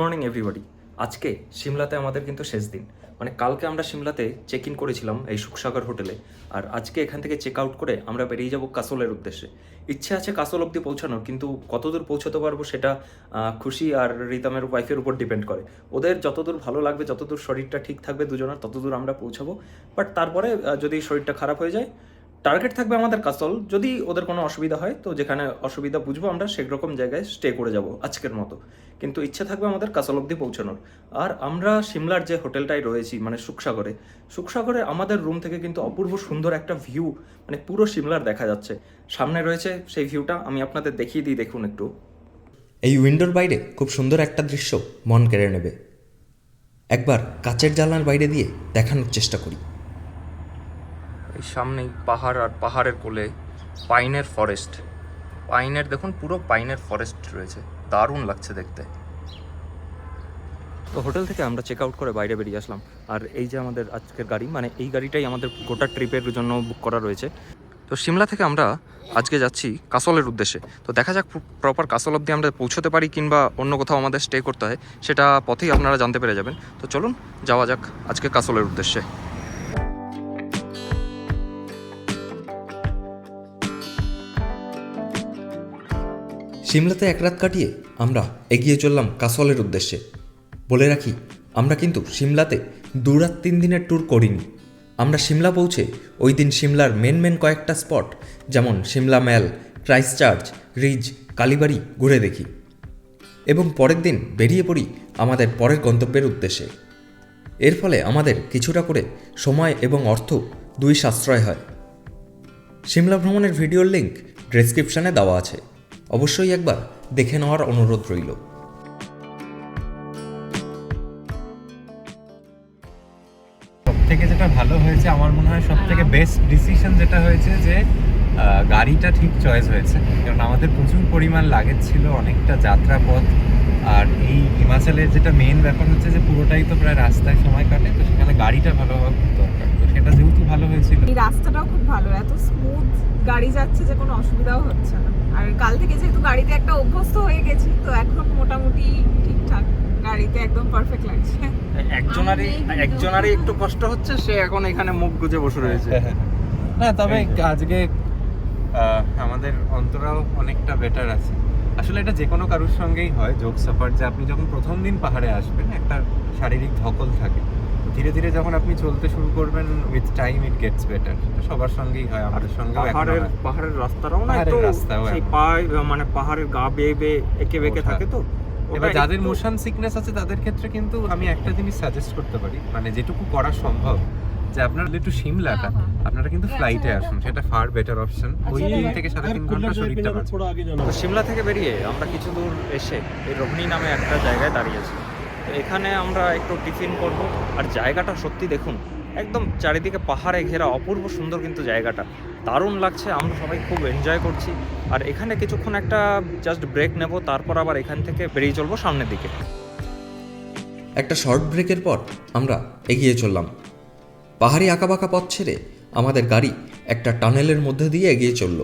Morning everybody আজকে সিমলাতে আমাদের কিন্তু শেষ দিন। মানে কালকে আমরা সিমলাতে চেক ইন করেছিলাম এই সুখসাগর হোটেলে। আর আজকে এখান থেকে চেক আউট করে আমরা বেরিয়ে যাব কাসলের উদ্দেশ্যে। ইচ্ছে আছে কাসল অবধি পৌঁছানোর, কিন্তু কতদূর পৌঁছতে পারব সেটা খুশি আর রিতমের ওয়াইফের উপর ডিপেন্ড করে। ওদের যতদূর ভালো লাগবে, যতদূর শরীরটা ঠিক থাকবে দুজনের, ততদূর আমরা পৌঁছাবো। বাট তারপরে যদি শরীরটা খারাপ হয়ে যায় টার্গেট থাকবে আমাদের কাসল যদি ওদের কোনো অসুবিধা হয়, তো যেখানে অসুবিধা বুঝব আমরা সেরকম জায়গায় স্টে করে যাব আজকের মতো। কিন্তু ইচ্ছা থাকবে আমাদের কাসল অবধি পৌঁছানোর। আর আমরা সিমলার যে হোটেলটায় রয়েছি মানে সুখসাগরে সুখসাগরে আমাদের রুম থেকে কিন্তু অপূর্ব সুন্দর একটা ভিউ মানে পুরো সিমলার দেখা যাচ্ছে। সামনে রয়েছে সেই ভিউটা আমি আপনাদের দেখিয়ে দিই, দেখুন একটু। এই উইন্ডোর বাইরে খুব সুন্দর একটা দৃশ্য মন কেড়ে নেবে। একবার কাচের জানলার বাইরে দিয়ে দেখানোর চেষ্টা করি। এই সামনেই পাহাড় আর পাহাড়ের কোলে পাইনের ফরেস্ট। পাইনের, দেখুন, পুরো পাইনের ফরেস্ট রয়েছে। দারুণ লাগছে দেখতে। তো হোটেল থেকে আমরা চেক আউট করে বাইরে বেরিয়ে আসলাম। আর এই যে আমাদের আজকের গাড়ি মানে এই গাড়িটাই আমাদের গোটা ট্রিপের জন্য বুক করা রয়েছে। তো সিমলা থেকে আমরা আজকে যাচ্ছি কাসলের উদ্দেশ্যে। তো দেখা যাক প্রপার কাসল অবধি আমরা পৌঁছতে পারি কিংবা অন্য কোথাও আমাদের স্টে করতে হয়, সেটা পথেই আপনারা জানতে পেরে যাবেন। তো চলুন, যাওয়া যাক আজকে কাসলের উদ্দেশ্যে। সিমলাতে এক রাত কাটিয়ে আমরা এগিয়ে চললাম কাসলের উদ্দেশ্যে। বলে রাখি, আমরা কিন্তু সিমলাতে দু রাত তিন দিনের ট্যুর করিনি। আমরা সিমলা পৌঁছে ওই দিন সিমলার মেন মেন কয়েকটা স্পট যেমন Shimla Mall Christ Church Ridge Kalibari ঘুরে দেখি। এবং পরের দিন বেরিয়ে পড়ি আমাদের পরের গন্তব্যের উদ্দেশ্যে। এর ফলে আমাদের কিছুটা করে সময় এবং অর্থ দুই সাশ্রয় হয়। সিমলা ভ্রমণের ভিডিওর লিঙ্ক ডেসক্রিপশনে দেওয়া আছে। অবশ্যই একবার দেখে নেওয়ার অনুরোধ রইল। সব থেকে যেটা ভালো হয়েছে আমার মনে হয় সব থেকে বেস্ট ডিসিশন যেটা হয়েছে যে গাড়িটা ঠিক চয়েস হয়েছে। কারণ আমাদের প্রচুর পরিমাণ লাগেজ ছিল অনেকটা যাত্রাপথ। আর এই হিমাচলের যেটা মেন ব্যাপার হচ্ছে যে পুরোটাই তো প্রায় রাস্তায় সময় কাটে তো সেখানে গাড়িটা ভালো হওয়া খুব দরকার। তো সেটা যেহেতু ভালো হয়েছিল। এই রাস্তাটাও খুব ভালো এত স্মুথ গাড়ি যাচ্ছে যে কোনো অসুবিধাও হচ্ছে না। আর কাল থেকে যেহেতু গাড়িতে একটা অভ্যস্ত হয়ে গেছি তো এখন মোটামুটি ঠিকঠাক। গাড়িতে একদম পারফেক্ট লাগছে। একজনারই একজনারই একটু কষ্ট হচ্ছে সে এখন এখানে মুখ গুজে বসে রয়েছে। না তবে আজকে আমাদের অন্তরাও অনেকটা বেটার আছে। আসলে এটা যে কোনো কারোর সঙ্গেই হয় যোগ সাফার যে আপনি যখন প্রথম দিন পাহাড়ে আসবেন একটা শারীরিক ধকল থাকে। ধীরে ধীরে যখন আপনি চলতে শুরু করবেন with time it gets better সবার সঙ্গেই হয় আমাদের সঙ্গেও এখনও পাহাড়ের পাহাড়ের রাস্তাটাও না একটু সেই। পায়ে মানে পাহাড়ের গা বেয়ে বেয়ে এঁকে বেঁকে থাকে তো। এবার যাদের মোশন সিকনেস আছে তাদের ক্ষেত্রে কিন্তু আমি একটা জিনিস সাজেস্ট করতে পারি মানে যেটুকু করা সম্ভব যে আপনারা একটু সিমলাটা হ্যাঁ, হ্যাঁ। আপনারা কিন্তু ফ্লাইটে আসুন সেটা ফার বেটার অপশন ওই তিন থেকে সাড়ে তিন ঘণ্টা শরীরটা তো সিমলা থেকে বেরিয়ে আমরা কিছু দূর এসে এই রোহিণী নামে একটা জায়গায় দাঁড়িয়েছি। তো এখানে আমরা একটু টিফিন করব। আর জায়গাটা সত্যি দেখুন, একদম চারিদিকে পাহাড়ে ঘেরা অপূর্ব সুন্দর কিন্তু জায়গাটা। দারুণ লাগছে, আমরা সবাই খুব এনজয় করছি। আর এখানে কিছুক্ষণ একটা জাস্ট ব্রেক নেব, তারপর আবার এখান থেকে বেরিয়ে চলবো সামনের দিকে। একটা শর্ট ব্রেকের পর আমরা এগিয়ে চললাম। পাহাড়ি আঁকাবাঁকা পথ ছেড়ে আমাদের গাড়ি একটা টানেলের মধ্যে দিয়ে এগিয়ে চলল।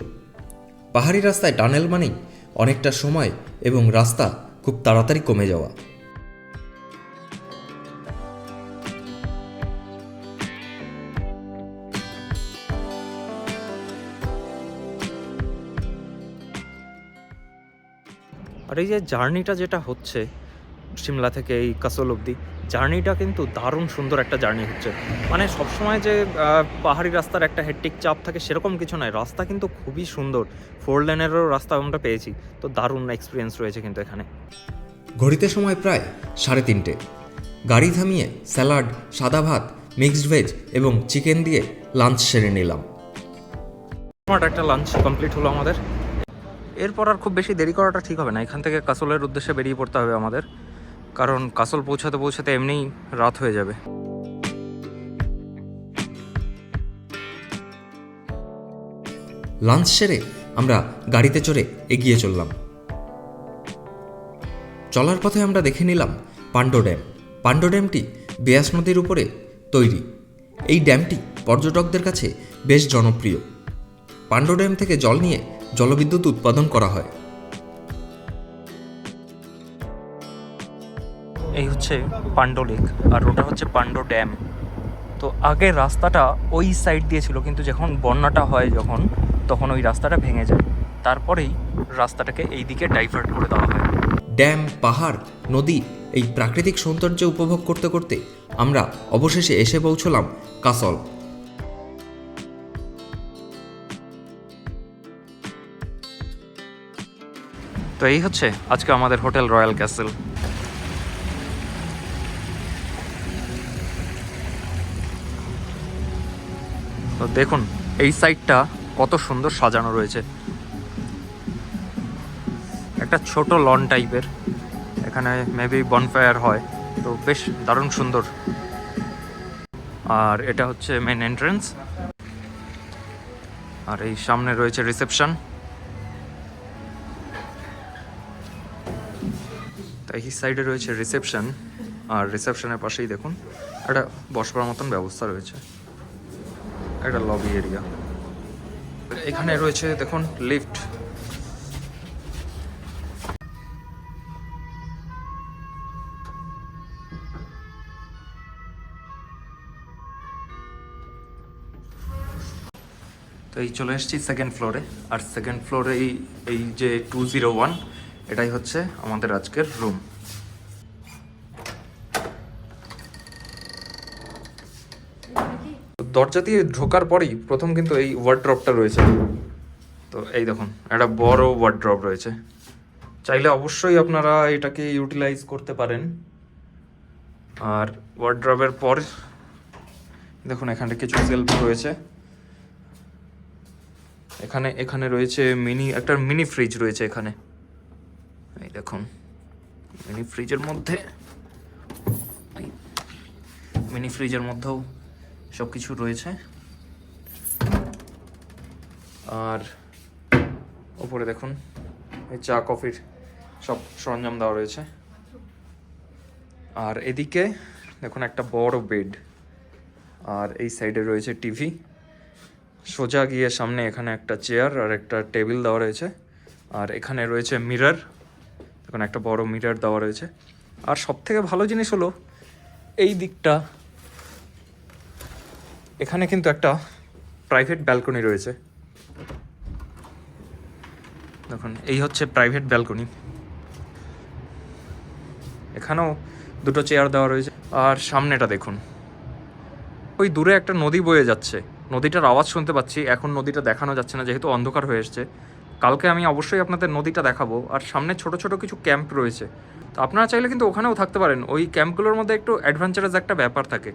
পাহাড়ি রাস্তায় টানেল মানেই অনেকটা সময় এবং রাস্তা খুব তাড়াতাড়ি কমে যাওয়া। আর এই যে জার্নিটা যেটা হচ্ছে সিমলা থেকে এই কাসল অবধি জার্নিটা কিন্তু দারুণ সুন্দর একটা জার্নি হচ্ছে। মানে সবসময় যে পাহাড়ি রাস্তার একটা হেট্টিক চাপ থাকে সেরকম কিছু নয় রাস্তা কিন্তু খুবই সুন্দর। ফোর লেনেরও রাস্তা আমরা পেয়েছি তো দারুণ এক্সপিরিয়েন্স রয়েছে কিন্তু এখানে। ঘড়িতে সময় প্রায় সাড়ে তিনটে। গাড়ি থামিয়ে স্যালাড সাদা ভাত মিক্সড ভেজ এবং চিকেন দিয়ে লাঞ্চ সেরে নিলাম। একটা লাঞ্চ কমপ্লিট হলো আমাদের। এরপর আর খুব বেশি দেরি করাটা ঠিক হবে না। এখান থেকে কাসলের উদ্দেশ্যে বেরিয়ে পড়তে হবে আমাদের। কারণ কাসল পৌঁছাতে পৌঁছাতে এমনিই রাত হয়ে যাবে। লাঞ্চ সেরে আমরা গাড়িতে চড়ে এগিয়ে চললাম। চলার পথে আমরা দেখে নিলাম পাণ্ডো ড্যাম। পাণ্ডো ড্যামটি বেয়াস নদীর উপরে তৈরি। এই ড্যামটি পর্যটকদের কাছে বেশ জনপ্রিয়। পাণ্ডো ড্যাম থেকে জল নিয়ে জলবিদ্যুৎ উৎপাদন করা হয়। এই হচ্ছে পান্ডো লেক আর ওটা হচ্ছে পান্ডো ড্যাম। তো আগে রাস্তাটা ওই সাইড দিয়ে ছিল কিন্তু যখন বন্যাটা হয় যখন তখন ওই রাস্তাটা ভেঙে যায়। তারপরেই রাস্তাটাকে এই দিকে ডাইভার্ট করে দেওয়া হয়। ড্যাম পাহাড় নদী এই প্রাকৃতিক সৌন্দর্য উপভোগ করতে করতে আমরা অবশেষে এসে পৌঁছলাম কাসল। তো এই হচ্ছে আজকে আমাদের হোটেল রয়্যাল ক্যাসেল। তো দেখুন, এই সাইডটা কত সুন্দর সাজানো রয়েছে। একটা ছোট লন টাইপের এখানে মেবি বনফায়ার হয়, তো বেশ দারুণ সুন্দর। আর এটা হচ্ছে মেন এন্ট্রেন্স আর এই সামনে রয়েছে রিসেপশন এই সাইডে রয়েছে রিসেপশন আর রিসেপশনের পাশেই দেখুন, একটা বসবার মতন ব্যবস্থা রয়েছে। একটা লবি এরিয়া এখানে রয়েছে, দেখুন লিফট তো এই চলে এসেছি সেকেন্ড ফ্লোরে আর সেকেন্ড ফ্লোরে এই এই যে টু জিরো ওয়ান এটাই হচ্ছে আমাদের আজকের রুম দরজা দিয়ে ঢোকার পরেই প্রথম কিন্তু এই ওয়ার্ড্রপটা রয়েছে। তো এই দেখুন, একটা বড় ওয়ার্ড্রপ রয়েছে। চাইলে অবশ্যই আপনারা এটাকে ইউটিলাইজ করতে পারেন। আর ওয়ার্ড্রপের পর, দেখুন, এখানে কিছু সেলফ রয়েছে। এখানে এখানে রয়েছে মিনি একটা মিনি ফ্রিজ রয়েছে এখানে। এই দেখুন মিনি ফ্রিজের মধ্যে মিনি ফ্রিজের মধ্যেও সব কিছু রয়েছে। আর ওপরে দেখুন, এই চা, কফির সব সরঞ্জাম দেওয়া রয়েছে। আর এদিকে দেখুন একটা বড় বেড। আর এই সাইডে রয়েছে টিভি। সোজা গিয়ে সামনে এখানে একটা চেয়ার আর একটা টেবিল দেওয়া রয়েছে। আর এখানে রয়েছে মিরর। দেখুন একটা বড় মিরর দেওয়া রয়েছে। আর সব থেকে ভালো জিনিস হলো, এই দিকটা এখানে কিন্তু একটা প্রাইভেট ব্যালকনি রয়েছে। দেখুন, এই হচ্ছে প্রাইভেট ব্যালকনি এখানেও দুটো চেয়ার দেওয়া রয়েছে। আর সামনেটা দেখুন। ওই দূরে একটা নদী বয়ে যাচ্ছে। নদীটার আওয়াজ শুনতে পাচ্ছি। এখন নদীটা দেখানো যাচ্ছে না, যেহেতু অন্ধকার হয়ে এসছে। কালকে আমি অবশ্যই আপনাদের নদীটা দেখাবো। আর সামনে ছোট ছোট কিছু ক্যাম্প রয়েছে। তো আপনারা চাইলে কিন্তু ওখানেও থাকতে পারেন। ওই ক্যাম্পগুলোর মধ্যে একটু অ্যাডভেঞ্চারাস একটা ব্যাপার থাকে।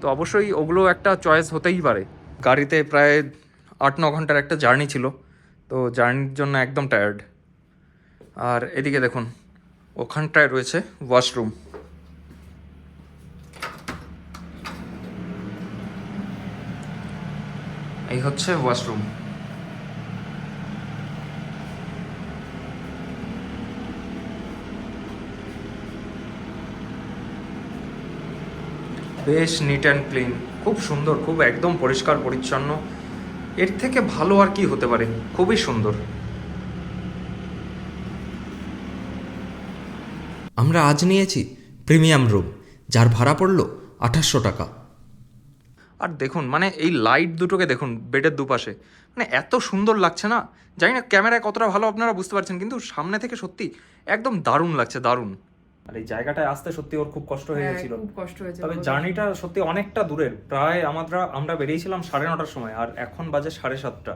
তো অবশ্যই ওগুলো একটা চয়েস হতেই পারে। গাড়িতে প্রায় আট, ন ঘণ্টার একটা জার্নি ছিল, তো জার্নির জন্য একদম টায়ার্ড আর এদিকে দেখুন, ওখানটায় রয়েছে ওয়াশরুম এই হচ্ছে ওয়াশরুম বেশ নিট অ্যান্ড ক্লিন খুব সুন্দর, খুব একদম পরিষ্কার, পরিচ্ছন্ন। এর থেকে ভালো আর কি হতে পারে? খুবই সুন্দর। আমরা আজ নিয়েছি প্রিমিয়াম রুম যার ভাড়া পড়ল আঠাশশো টাকা। আর দেখুন মানে এই লাইট দুটোকে দেখুন বেডের দুপাশে। মানে এত সুন্দর লাগছে না? জানি না ক্যামেরায় কতটা ভালো আপনারা বুঝতে পারছেন, কিন্তু সামনে থেকে সত্যি একদম দারুণ লাগছে, দারুণ। আর এই জায়গাটায় আসতে সত্যি ওর খুব কষ্ট হয়ে হ্যাঁ, গেছিল। খুব কষ্ট হয়েছে তবে জার্নিটা সত্যি অনেকটা দূরের। প্রায় আমরা আমরা বেরিয়েছিলাম সাড়ে নটার সময় আর এখন বাজে সাড়ে সাতটা।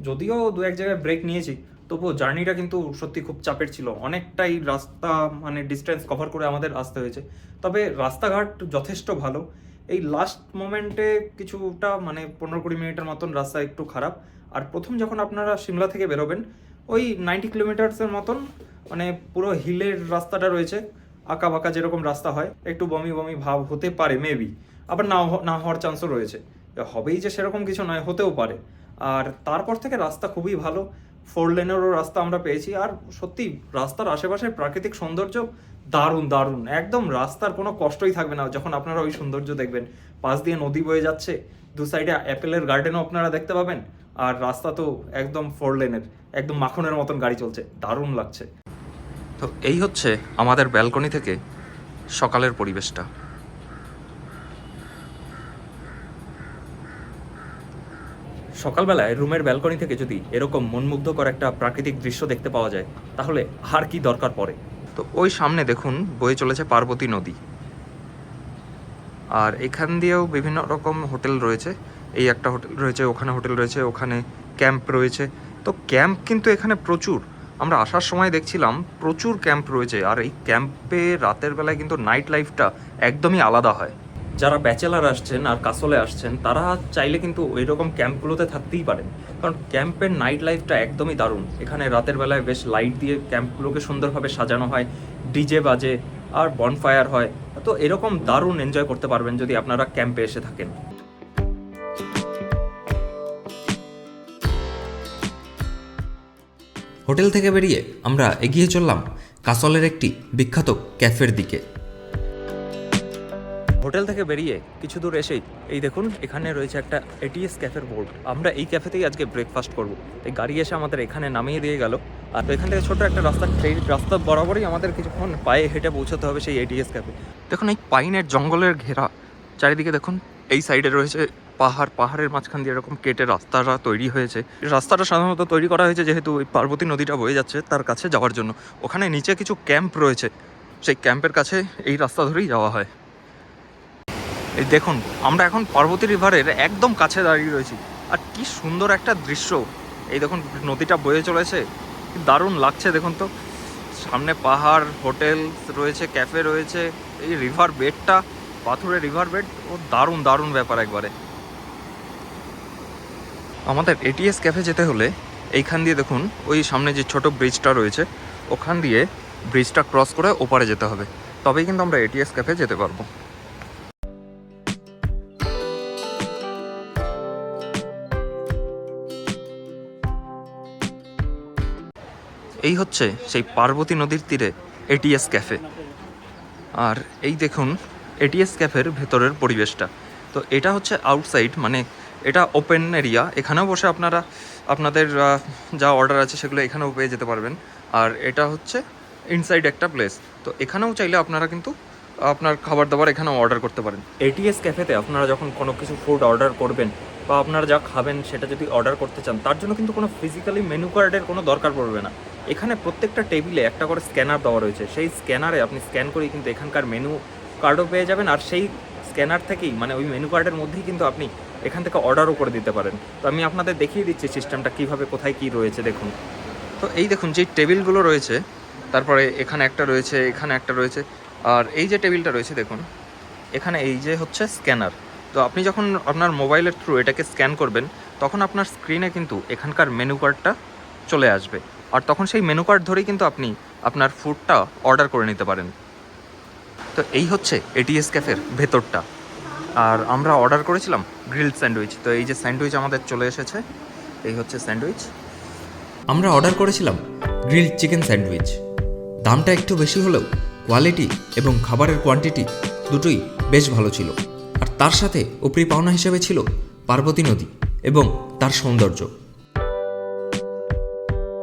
যদিও দু এক জায়গায় ব্রেক নিয়েছি তবুও জার্নিটা কিন্তু সত্যি খুব চাপের ছিল। অনেকটাই রাস্তা মানে ডিস্টেন্স কভার করে আমাদের আসতে হয়েছে। তবে রাস্তাঘাট যথেষ্ট ভালো। এই লাস্ট মোমেন্টে কিছুটা মানে পনেরো কুড়ি মিনিটের মতন রাস্তা একটু খারাপ। আর প্রথম যখন আপনারা সিমলা থেকে বেরোবেন ওই নাইনটি কিলোমিটার্সের মতন মানে পুরো হিলের রাস্তাটা রয়েছে। আঁকা বাঁকা যেরকম রাস্তা হয়, একটু বমি বমি ভাব হতে পারে মেবি আবার না না হওয়ার চান্সও রয়েছে। হবেই যে সেরকম কিছু নয়, হতেও পারে। আর তারপর থেকে রাস্তা খুবই ভালো। ফোর লেনেরও রাস্তা আমরা পেয়েছি, আর সত্যি রাস্তার আশেপাশের প্রাকৃতিক সৌন্দর্য দারুণ দারুণ। একদম রাস্তার কোনো কষ্টই থাকবে না। যখন আপনারা ওই সৌন্দর্য দেখবেন, পাশ দিয়ে নদী বয়ে যাচ্ছে, দু সাইডে অ্যাপেলের গার্ডেনও আপনারা দেখতে পাবেন। আর রাস্তা তো একদম ফোর লেনের একদম মাখনের মতন গাড়ি চলছে। দারুণ লাগছে। তো এই হচ্ছে আমাদের ব্যালকনি থেকে সকালের পরিবেশটা। সকালবেলায় রুমের ব্যালকনি থেকে যদি এরকম মনমুগ্ধকর একটা প্রাকৃতিক দৃশ্য দেখতে পাওয়া যায় তাহলে আর কি দরকার পড়ে? তো ওই সামনে দেখুন বয়ে চলেছে পার্বতী নদী। আর এখান দিয়েও বিভিন্ন রকম হোটেল রয়েছে। এই একটা হোটেল রয়েছে ওখানে হোটেল রয়েছে ওখানে ক্যাম্প রয়েছে। তো ক্যাম্প কিন্তু এখানে প্রচুর। আমরা আসার সময় দেখছিলাম প্রচুর ক্যাম্প রয়েছে, আর এই ক্যাম্পে রাতের বেলায় কিন্তু নাইট লাইফটা একদমই আলাদা হয়। যারা ব্যাচেলার আসছেন আর কাসলে আসছেন, তারা চাইলে কিন্তু ওই রকম ক্যাম্পগুলোতে থাকতেই পারেন। কারণ ক্যাম্পের নাইট লাইফটা একদমই দারুণ। এখানে রাতের বেলায় বেশ লাইট দিয়ে ক্যাম্পগুলোকে সুন্দরভাবে সাজানো হয় ডিজে বাজে আর বনফায়ার হয়। তো এরকম দারুণ এনজয় করতে পারবেন যদি আপনারা ক্যাম্পে এসে থাকেন। হোটেল থেকে বেরিয়ে আমরা এগিয়ে চললাম কাসলের একটি বিখ্যাত ক্যাফের দিকে। হোটেল থেকে বেরিয়ে কিছু দূর এসেই, এই দেখুন, এখানে রয়েছে একটা এটিএস ক্যাফের বোর্ড। আমরা এই ক্যাফেতেই আজকে ব্রেকফাস্ট করব। এই গাড়ি এসে আমাদের এখানে নামিয়ে দিয়ে গেল। আর এখান থেকে ছোট একটা রাস্তা, সেই রাস্তা বরাবরই আমাদের কিছুক্ষণ পায়ে হেঁটে পৌঁছাতে হবে সেই এটিএস ক্যাফে। দেখুন, এই পাইনের জঙ্গলের ঘেরা। চারিদিকে দেখুন, এই সাইডে রয়েছে পাহাড়, পাহাড়ের মাঝখান দিয়ে এরকম কেটে রাস্তাটা তৈরি হয়েছে। রাস্তাটা সাধারণত তৈরি করা হয়েছে যেহেতু ওই পার্বতী নদীটা বয়ে যাচ্ছে তার কাছে যাওয়ার জন্য। ওখানে নিচে কিছু ক্যাম্প রয়েছে। সেই ক্যাম্পের কাছে এই রাস্তা ধরেই যাওয়া হয়। এই দেখুন, আমরা এখন পার্বতী রিভারের একদম কাছে দাঁড়িয়ে রয়েছি। আর কি সুন্দর একটা দৃশ্য। এই দেখুন, নদীটা বয়ে চলেছে। দারুণ লাগছে দেখুন তো। সামনে পাহাড়, হোটেল রয়েছে, ক্যাফে রয়েছে। এই রিভার বেডটা, পাথুরে রিভার বেড, ও দারুণ দারুণ ব্যাপার একবারে। আমাদের এটিএস ক্যাফে যেতে হলে এইখান দিয়ে দেখুন, ওই সামনে যে ছোট ব্রিজটা রয়েছে, ওখান দিয়ে ব্রিজটা ক্রস করে ওপারে যেতে হবে। তবেই কিন্তু আমরা এটিএস ক্যাফে যেতে পারব। এই হচ্ছে সেই পার্বতী নদীর তীরে এটিএস ক্যাফে আর এই দেখুন এটিএস ক্যাফের ভেতরের পরিবেশটা। তো এটা হচ্ছে আউটসাইড মানে এটা ওপেন এরিয়া এখানেও বসে আপনারা, আপনাদের যা অর্ডার আছে সেগুলো এখানেও পেয়ে যেতে পারবেন। আর এটা হচ্ছে ইনসাইড একটা প্লেস তো এখানেও চাইলে আপনারা কিন্তু আপনার খাবার দাবার এখানেও অর্ডার করতে পারেন। এটিএস ক্যাফেতে আপনারা যখন কোনো কিছু ফুড অর্ডার করবেন বা আপনারা যা খাবেন সেটা যদি অর্ডার করতে চান, তার জন্য কিন্তু কোনো ফিজিক্যালি মেনু কার্ডের কোনো দরকার পড়বে না। এখানে প্রত্যেকটা টেবিলে একটা করে স্ক্যানার দেওয়া রয়েছে। সেই স্ক্যানারে আপনি স্ক্যান করেই কিন্তু এখানকার মেনু কার্ডও পেয়ে যাবেন। আর সেই স্ক্যানার থেকেই মানে ওই মেনু কার্ডের মধ্যেই কিন্তু আপনি এখান থেকে অর্ডারও করে দিতে পারেন। তো আমি আপনাদের দেখিয়ে দিচ্ছি সিস্টেমটা কীভাবে, কোথায় কী রয়েছে, দেখুন। তো এই দেখুন, যে টেবিলগুলো রয়েছে, তারপরে এখানে একটা রয়েছে, এখানে একটা রয়েছে, আর এই যে টেবিলটা রয়েছে, দেখুন, এখানে এই যে হচ্ছে স্ক্যানার তো আপনি যখন আপনার মোবাইলের থ্রু এটাকে স্ক্যান করবেন, তখন আপনার স্ক্রিনে কিন্তু এখানকার মেনু কার্ডটা চলে আসবে। আর তখন সেই মেনু কার্ড ধরেই কিন্তু আপনি আপনার ফুডটা অর্ডার করে নিতে পারেন। তো এই হচ্ছে এটিএস ক্যাফের ভেতরটা। আর আমরা অর্ডার করেছিলাম গ্রিল স্যান্ডউইচ। তো এই যে স্যান্ডউইচ আমাদের চলে এসেছে, এই হচ্ছে স্যান্ডউইচ। আমরা অর্ডার করেছিলাম গ্রিলড চিকেন স্যান্ডউইচ। দামটা একটু বেশি হলেও কোয়ালিটি এবং খাবারের কোয়ান্টিটি দুটোই বেশ ভালো ছিল। আর তার সাথে উপরি পাওনা হিসেবে ছিল পার্বতী নদী এবং তার সৌন্দর্য।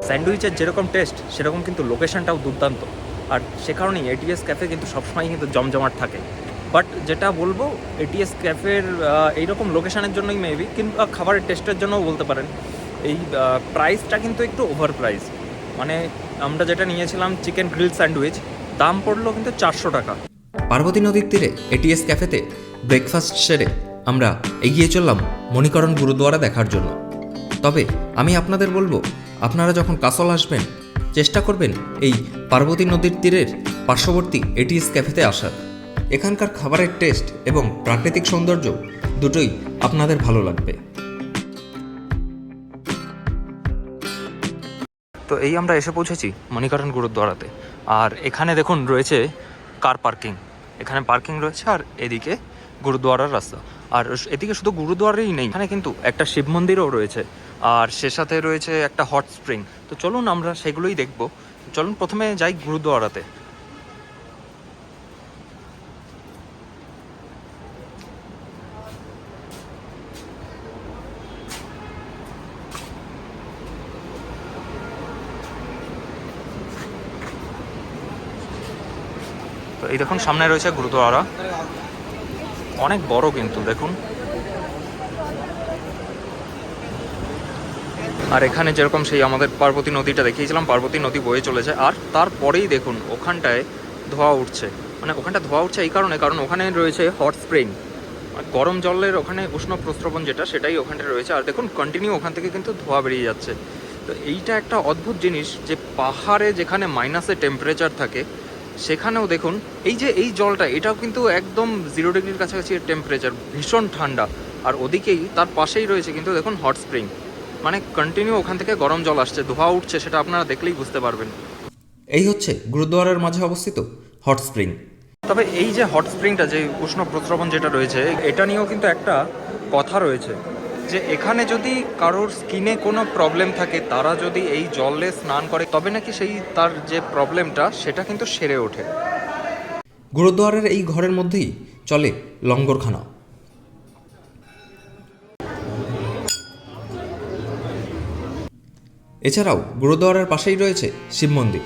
স্যান্ডউইচের যেরকম টেস্ট, সেরকম কিন্তু লোকেশনটাও দুর্দান্ত। আর সে কারণেই এটিএস ক্যাফে কিন্তু সবসময় কিন্তু জমজমাট থাকে। বাট যেটা বলব এটিএস ক্যাফের এইরকম লোকেশানের জন্যই মেবি কিন্তু খাবারের টেস্টের জন্যও বলতে পারেন। এই প্রাইসটা কিন্তু একটু ওভার প্রাইস মানে আমরা যেটা নিয়েছিলাম চিকেন গ্রিল স্যান্ডউইচ দাম পড়ল কিন্তু চারশো টাকা। পার্বতী নদীর তীরে এটিএস ক্যাফেতে ব্রেকফাস্ট সেরে আমরা এগিয়ে চললাম মণিকরণ গুরুদুয়ারা দেখার জন্য। তবে আমি আপনাদের বলব, আপনারা যখন কাসল আসবেন, চেষ্টা করবেন এই পার্বতী নদীর তীরের পার্শ্ববর্তী এটিএস ক্যাফেতে আসার। এখানকার খাবারের টেস্ট এবং প্রাকৃতিক সৌন্দর্য দুটোই আপনাদের ভালো লাগবে। তো এই আমরা এসে পৌঁছেছি মণিকরণ গুরুদ্বারাতে। আর এখানে দেখুন রয়েছে কার পার্কিং। এখানে পার্কিং রয়েছে আর এদিকে গুরুদ্বারার রাস্তা। আর এদিকে শুধু গুরুদ্বারেই নেই, এখানে কিন্তু একটা শিব মন্দিরও রয়েছে। আর সে সাথে রয়েছে একটা হট স্প্রিং। তো চলুন আমরা সেগুলোই দেখব। চলুন প্রথমে যাই গুরুদ্বারাতে এই দেখুন, সামনে রয়েছে গুরুদুয়ারা। অনেক বড় কিন্তু, দেখুন। আর এখানে যেরকম সেই আমাদের পার্বতী নদীটা দেখিয়েছিলাম, পার্বতী নদী বয়ে চলেছে। আর তারপরেই দেখুন, ওখানটায় ধোঁয়া উঠছে। মানে ওখানটা ধোঁয়া উঠছে এই কারণে, কারণ ওখানে রয়েছে হট স্প্রিং গরম জলের ওখানে উষ্ণ প্রস্রবণ যেটা, সেটাই ওখানটা রয়েছে। আর দেখুন কন্টিনিউ ওখান থেকে কিন্তু ধোঁয়া বেরিয়ে যাচ্ছে। তো এইটা একটা অদ্ভুত জিনিস যে পাহাড়ে যেখানে মাইনাসে টেম্পারেচার থাকে সেখানেও দেখুন এই যে এই জলটা এটাও কিন্তু একদম জিরো ডিগ্রির কাছাকাছি টেম্পারেচার ভীষণ ঠান্ডা। আর ওদিকেই তার পাশেই রয়েছে কিন্তু দেখুন হট স্প্রিং মানে কন্টিনিউ ওখান থেকে গরম জল আসছে ধোঁয়া উঠছে সেটা আপনারা দেখলেই বুঝতে পারবেন। এই হচ্ছে গুরুদুয়ারার মাঝে অবস্থিত হট স্প্রিং তবে এই যে হট স্প্রিংটা যে উষ্ণ প্রস্রবণ যেটা রয়েছে এটা নিয়েও কিন্তু একটা কথা রয়েছে। যে এখানে যদি কারোর স্কিনে কোনো প্রবলেম থাকে, তারা যদি এই জলে স্নান করে, তবে নাকি সেই তার যে প্রবলেমটা, সেটা কিন্তু সেরে ওঠে। গুরুদুয়ারের এই ঘরের মধ্যেই চলে লঙ্গরখানা। এছাড়াও গুরুদুয়ারার পাশেই রয়েছে শিব মন্দির।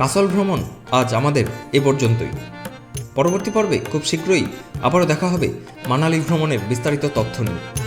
কাসল ভ্রমণ আজ আমাদের এ পর্যন্তই। পরবর্তী পর্বে খুব শীঘ্রই আবারও দেখা হবে মানালি ভ্রমণের বিস্তারিত তথ্য নিয়ে।